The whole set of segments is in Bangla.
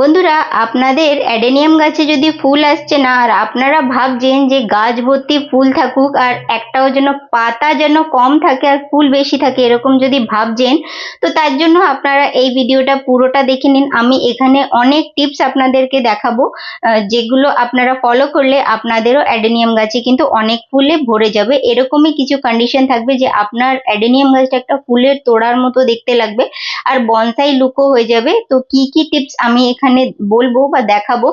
বন্ধুরা, আপনাদের অ্যাডেনিয়াম গাছে যদি ফুল আসছে না, আর আপনারা ভাবছেন যে গাছ ভর্তি ফুল থাকুক আর একটাও যেন পাতা যেন কম থাকে আর ফুল বেশি থাকে এরকম যদি ভাবছেন, তো তার জন্য আপনারা এই ভিডিওটা পুরোটা দেখে নিন। আমি এখানে অনেক টিপস আপনাদেরকে দেখাবো যেগুলো আপনারা ফলো করলে আপনাদেরও অ্যাডেনিয়াম গাছে কিন্তু অনেক ফুলে ভরে যাবে। এরকমই কিছু কন্ডিশন থাকবে যে আপনার অ্যাডেনিয়াম গাছটা একটা ফুলের তোড়ার মতো দেখতে লাগবে। আর বনসাই লুকও হয়ে যাবে। তো কি কি টিপস আমি এখানে বলব বা দেখাবো?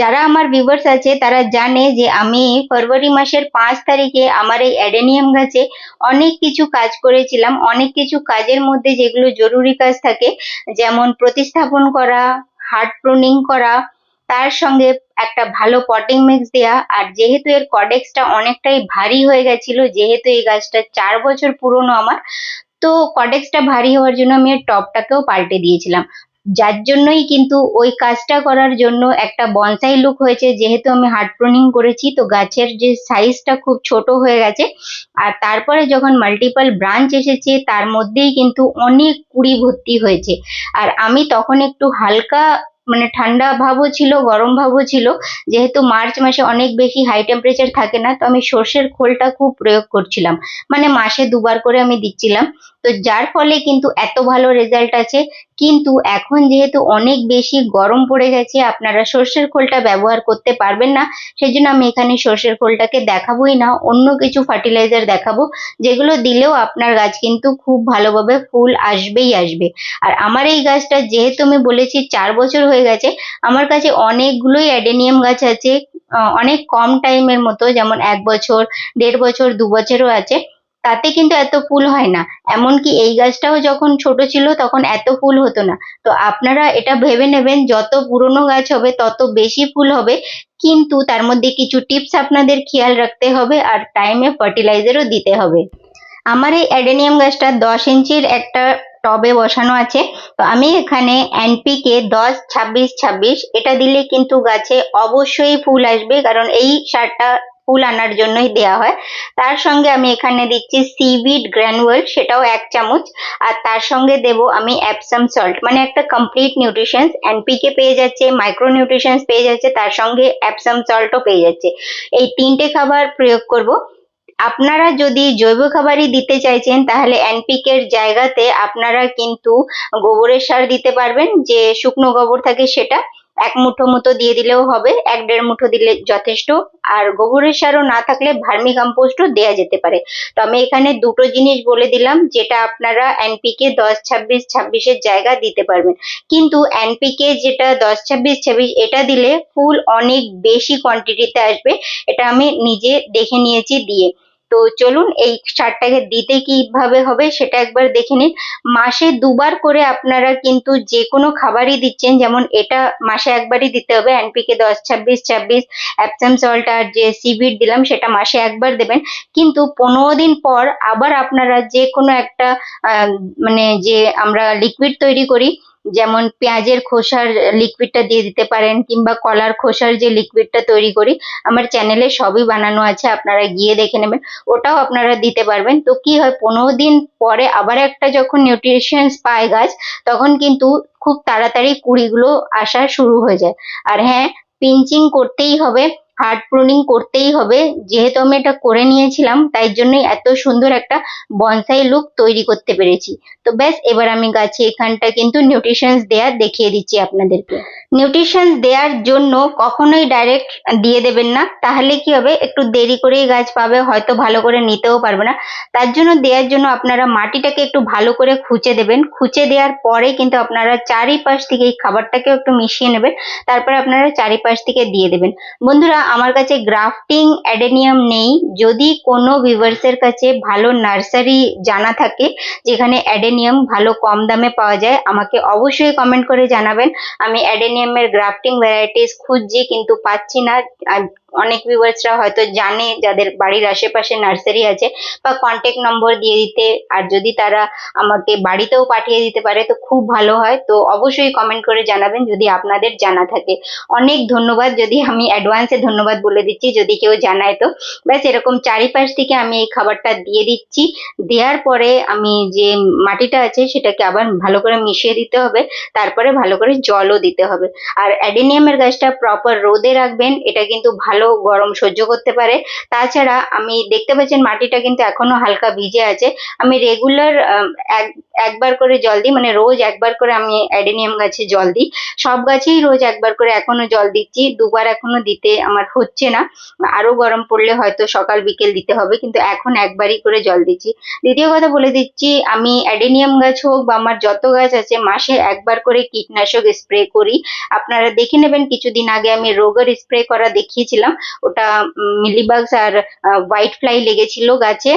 যারা আমার ভিউয়ার্স আছে, তারা জানে যে আমি ফেব্রুয়ারি মাসের পাঁচ তারিখে আমার এই অ্যাডেনিয়াম গাছে অনেক কিছু কাজ করেছিলাম। অনেক কিছু কাজের মধ্যে যেগুলো জরুরি কাজ থাকে, যেমন প্রতিস্থাপন করা হার্ট প্রুনিং করা, তার সঙ্গে একটা ভালো পটিং মিক্স দেয়া। আর যেহেতু এর কডেক্সটা অনেকটাই ভারী হয়ে গেছিল, যেহেতু এই গাছটা চার বছর পুরনো আমার তো কডেক্সটা ভারী হওয়ার জন্য আমি এর টপটাকেও পাল্টে দিয়েছিলাম। যার জন্যই কিন্তু ওই কাজটা করার জন্য একটা বনসাই লুক হয়েছে। যেহেতু আমি হার্ড প্রুনিং করেছি, তো গাছের যে সাইজটা খুব ছোট হয়ে গেছে। আর তারপরে যখন মাল্টিপল ব্রাঞ্চ এসেছে, তার মধ্যেই কিন্তু অনেক কুড়ি ভর্তি হয়েছে। আর আমি তখন একটু হালকা মানে ঠান্ডা ভাবও ছিল, গরম ভাবও ছিল। যেহেতু মার্চ মাসে অনেক বেশি হাই টেম্পারেচার থাকে না, তো আমি সর্ষের খোলটা খুব প্রয়োগ করছিলাম। মানে মাসে দুবার করে আমি দিচ্ছিলাম। তো যার ফলে কিন্তু এত ভালো রেজাল্ট আছে। কিন্তু এখন যেহেতু অনেক বেশি গরম পড়ে গেছে, আপনারা সর্ষের খোলটা ব্যবহার করতে পারবেন না। সেই জন্য আমি এখানে সর্ষের খোলটাকে দেখাবোই না, অন্য কিছু ফার্টিলাইজার দেখাবো, যেগুলো দিলেও আপনার গাছ কিন্তু খুব ভালোভাবে ফুল আসবেই আসবে। আর আমার এই গাছটা যেহেতু আমি বলেছি চার বছর হয়ে গেছে, আমার কাছে অনেকগুলোই অ্যাডেনিয়াম গাছ আছে অনেক কম টাইমের মতো, যেমন এক বছর, দেড় বছর, দু বছরও আছে। তাতে কিন্তু এত ফুল হয় না। এমনকি এই গাছটাও যখন ছোট ছিল তখন এত ফুল হতো না। তো আপনারা এটা ভেবে নেবেন, যত পুরনো গাছ হবে, তত বেশি ফুল হবে। কিন্তু তার মধ্যে কিছু টিপস আপনাদের খেয়াল রাখতে হবে আর টাইমে ফার্টিলাইজারও দিতে হবে। আমার এই অ্যাডেনিয়াম গাছটা দশ ইঞ্চির একটা টবে বসানো আছে। তো আমি এখানে এনপিকে দশ, ছাব্বিশ ছাব্বিশ, এটা দিলে কিন্তু গাছে অবশ্যই ফুল আসবে। কারণ এই সারটা ফুল আনার জন্যই দেয়া হয়। তার সঙ্গে আমি এখানে দিচ্ছি সিভিড গ্র্যানুয়াল সেটাও এক চামচ। আর তার সঙ্গে দেব আমি অ্যাপসাম সল্ট মানে একটা কমপ্লিট নিউট্রিশনস এনপিকে পেয়ে যাচ্ছে মাইক্রো নিউট্রিশনস পেয়ে যাচ্ছে, তার সঙ্গে অ্যাপসাম সল্টও পেয়ে যাচ্ছে। এই তিনটে খাবার প্রয়োগ করব। আপনারা যদি জৈব খাবারই দিতে চাইছেন, তাহলে এনপিকের জায়গাতে আপনারা কিন্তু গোবরের সার দিতে পারবেন, যে শুকনো গোবর থাকে সেটা। এক মুঠো মতো দিয়ে দিলেও হবে, এক দেড় মুঠো দিলে যথেষ্ট। আর গোবরের সারও না থাকলে ভার্মি কম্পোস্টও দেয়া যেতে পারে। তো আমি এখানে দুটো জিনিস বলে দিলাম, যেটা আপনারা এনপিকে দশ ছাব্বিশ ছাব্বিশের জায়গা দিতে পারবেন। কিন্তু এনপিকে যেটা দশ ছাব্বিশ ছাব্বিশ, এটা দিলে ফুল অনেক বেশি কোয়ান্টিটিতে আসবে, এটা আমি নিজে দেখে নিয়েছি দিয়ে। তো চলুন এই সারটাকে দিতে কীভাবে হবে সেটা একবার দেখে নিন। মাসে দুবার করে আপনারা কিন্তু যে কোনো খাবারই দিচ্ছেন, যেমন এটা মাসে একবারই দিতে হবে এনপিকে দশ, ছাব্বিশ ছাব্বিশ অ্যাপসাম সল্ট আর যে সিভিড দিলাম সেটা মাসে একবার দেবেন। কিন্তু পনেরো দিন পর আবার আপনারা যে কোনো একটা মানে যে আমরা লিকুইড তৈরি করি যেমন পেঁয়াজের খোসার লিকুইডটা দিয়ে দিতে পারেন কিংবা কলার খোসার যে লিকুইডটা তৈরি করি, আমার চ্যানেলে সবই বানানো আছে, আপনারা গিয়ে দেখে নেবেন। ওটাও আপনারা দিতে পারবেন। তো কি হয়, পনেরো দিন পরে আবার একটা যখন নিউট্রিশনস পায় গাছ, তখন কিন্তু খুব তাড়াতাড়ি কুড়িগুলো আসা শুরু হয়ে যায়। আর হ্যাঁ পিঞ্চিং করতেই হবে। হার্ড প্রুনিং করতেই হবে। যেহেতু আমি এটা করে নিয়েছিলাম, তাই জন্যই এত সুন্দর একটা বনসাই লুক তৈরি করতে পেরেছি। তো ব্যাস, এবার আমি গাছে এখানটা কিন্তু নিউট্রিশনস দেয়া দেখিয়ে দিচ্ছি আপনাদেরকে। নিউট্রিশনস দেওয়ার জন্য কখনোই ডাইরেক্ট দিয়ে দেবেন না। তাহলে কি হবে? একটু দেরি করেই গাছ পাবে, হয়তো ভালো করে নিতেও পারবে না। তার জন্য দেওয়ার জন্য আপনারা মাটিটাকে একটু ভালো করে খুঁচে দেবেন। খুঁচে দেওয়ার পরে কিন্তু আপনারা চারিপাশ থেকে এই খাবারটাকেও একটু মিশিয়ে নেবেন। তারপরে আপনারা চারিপাশ থেকে দিয়ে দেবেন। বন্ধুরা আমার কাছে গ্রাফটিং অ্যাডেনিয়াম নেই। যদি কোনো ভিউয়ার্সের কাছে ভালো নার্সারি জানা থাকে, যেখানে অ্যাডেনিয়াম ভালো কম দামে পাওয়া যায়, আমাকে অবশ্যই কমেন্ট করে জানাবেন। আমি অ্যাডেনিয়ামের গ্রাফটিং ভ্যারাইটিস খুঁজছি কিন্তু পাচ্ছি না। অনেক ভিউয়ার্সরা হয়তো জানে যাদের বাড়ির আশেপাশে নার্সারি আছে, বা কন্ট্যাক্ট নম্বর দিয়ে দিতে। আর যদি তারা আমাকে বাড়িতেও পাঠিয়ে দিতে পারে, তো খুব ভালো হয়। তো অবশ্যই কমেন্ট করে জানাবেন যদি আপনাদের জানা থাকে। অনেক ধন্যবাদ। যদি আমি অ্যাডভান্সে ধন্যবাদ ধন্যবাদ বলে দিচ্ছি, যদি কেউ জানায় তো। ব্যাস, এরকম চারিপাশ থেকে আমি এই খাবারটা দিয়ে দিচ্ছি। দেওয়ার পরে আমি যে মাটিটা আছে, সেটাকে আবার ভালো করে মিশিয়ে দিতে হবে। তারপরে ভালো করে জলও দিতে হবে। আর অ্যাডেনিয়ামের গাছটা প্রপার রোদে রাখবেন, এটা কিন্তু ভালো গরম সহ্য করতে পারে। তাছাড়া আমি দেখতে পাচ্ছেন মাটিটা কিন্তু এখনও হালকা ভিজে আছে। আমি রেগুলার একবার করে জল দিই মানে রোজ একবার করে আমি অ্যাডেনিয়াম গাছে জল দিই। সব গাছেই রোজ একবার করে এখনও জল দিচ্ছি, দুবার এখনও দিতে আমার হচ্ছে না। আরও গরম পড়লে হয়তো সকাল বিকেল দিতে হবে, কিন্তু এখন একবারই করে জল দিচ্ছি। দ্বিতীয় কথা বলে দিচ্ছি, আমি অ্যাডেনিয়াম গাছ হোক বা আমার যত গাছ আছে, মাসে একবার করে কীটনাশক স্প্রে করি। আপনারা দেখে নেবেন, কিছুদিন আগে আমি রোগের স্প্রে করা দেখিয়েছিলাম। ওটা মিলিবাগস আর হোয়াইট ফ্লাই লেগেছিল গাছে।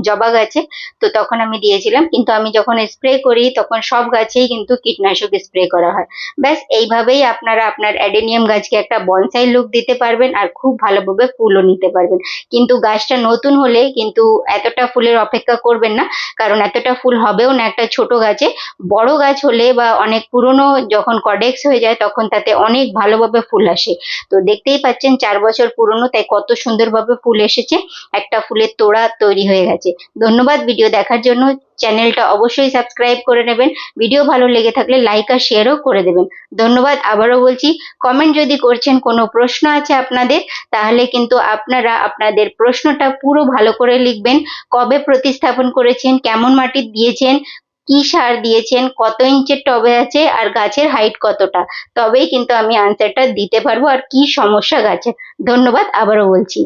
জবা গাছে, তো তখন আমি দিয়েছিলাম। কিন্তু আমি যখন স্প্রে করি, তখন সব গাছেই কিন্তু কীটনাশক স্প্রে করা হয়। ব্যাস, এইভাবেই আপনারা আপনার অ্যাডেনিয়াম গাছকে একটা বনসাই লুক দিতে পারবেন আর খুব ভালোভাবে ফুলও নিতে পারবেন। কিন্তু গাছটা নতুন হলে কিন্তু এতটা ফুলের অপেক্ষা করবেন না, কারণ এতটা ফুল হবেও না একটা ছোট গাছে। বড় গাছ হলে বা অনেক পুরনো যখন কডেক্স হয়ে যায়, তখন তাতে অনেক ভালোভাবে ফুল আসে। তো দেখতেই পাচ্ছেন, চার বছর পুরনো, তাই কত সুন্দরভাবে ফুল এসেছে। একটা ফুলের তোড়া তৈরি হয়ে গেছে। ধন্যবাদ ভিডিও দেখার জন্য। চ্যানেলটা অবশ্যই সাবস্ক্রাইব করে নেবেন। ভিডিও ভালো লেগে থাকলে লাইক আর শেয়ারও করে দেবেন। ধন্যবাদ। আবারও বলছি কমেন্ট যদি করছেন, কোনো প্রশ্ন আছে আপনাদের, তাহলে কিন্তু আপনারা আপনাদের প্রশ্নটা পুরো ভালো করে লিখবেন। কবে প্রতিস্থাপন করেছেন, কেমন মাটি দিয়েছেন, কি সার দিয়েছেন, কত ইঞ্চের টবে আছে, আর গাছের হাইট কতটা? তবেই কিন্তু আমি আনসারটা দিতে পারব, আর কি সমস্যা গাছের ধন্যবাদ। আবারও বলছি।